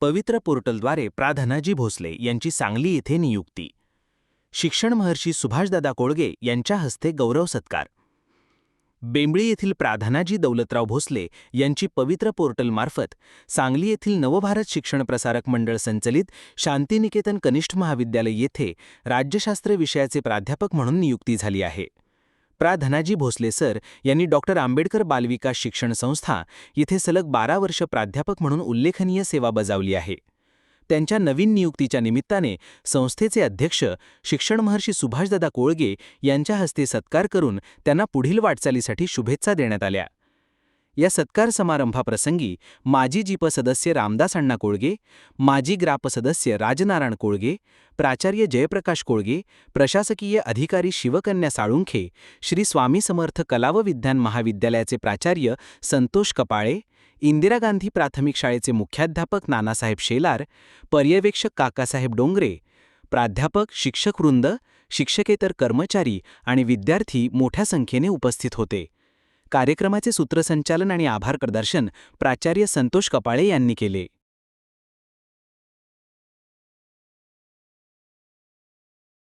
पवित्र पोर्टलद्वारे प्राधनाजी भोसले यांची सांगली येथे नियुक्ती. शिक्षण महर्षी सुभाषदादा कोळगे यांच्या हस्ते गौरव सत्कार. बेंबळी येथील प्राधानाजी दौलतराव भोसले यांची पवित्र पोर्टलमार्फत सांगली येथील नवभारत शिक्षण प्रसारक मंडळ संचलित शांतिनिकेतन कनिष्ठ महाविद्यालय येथे राज्यशास्त्र विषयाचे प्राध्यापक म्हणून नियुक्ती झाली आहे. प्रा. धनाजी भोसले सर यांनी डॉक्टर आंबेडकर बालविकास शिक्षण संस्था येथे सलग बारा वर्ष प्राध्यापक म्हणून उल्लेखनीय सेवा बजावली आहे. त्यांच्या नवीन नियुक्तीच्या निमित्ताने संस्थेचे अध्यक्ष शिक्षण महर्षी सुभाषदादा कोळगे यांच्या हस्ते सत्कार करून त्यांना पुढील वाटचालीसाठी शुभेच्छा देण्यात आल्या. या सत्कार समारंभाप्रसंगी माजी जीप सदस्य रामदास अण्णा कोळगे माजी ग्राप सदस्य राजनारायण कोळगे प्राचार्य जयप्रकाश कोळगे प्रशासकीय अधिकारी शिवकन्या साळुंखे श्री स्वामी समर्थ कला व विज्ञान महाविद्यालयाचे प्राचार्य संतोष कपाळे इंदिरा गांधी प्राथमिक शाळेचे मुख्याध्यापक नानासाहेब शेलार पर्यवेक्षक काकासाहेब डोंगरे प्राध्यापक शिक्षकवृंद शिक्षकेतर कर्मचारी आणि विद्यार्थी मोठ्या संख्येने उपस्थित होते. कार्यक्रमाचे सूत्रसंचालन आणि आभार प्रदर्शन प्राचार्य संतोष कपाळे यांनी केले.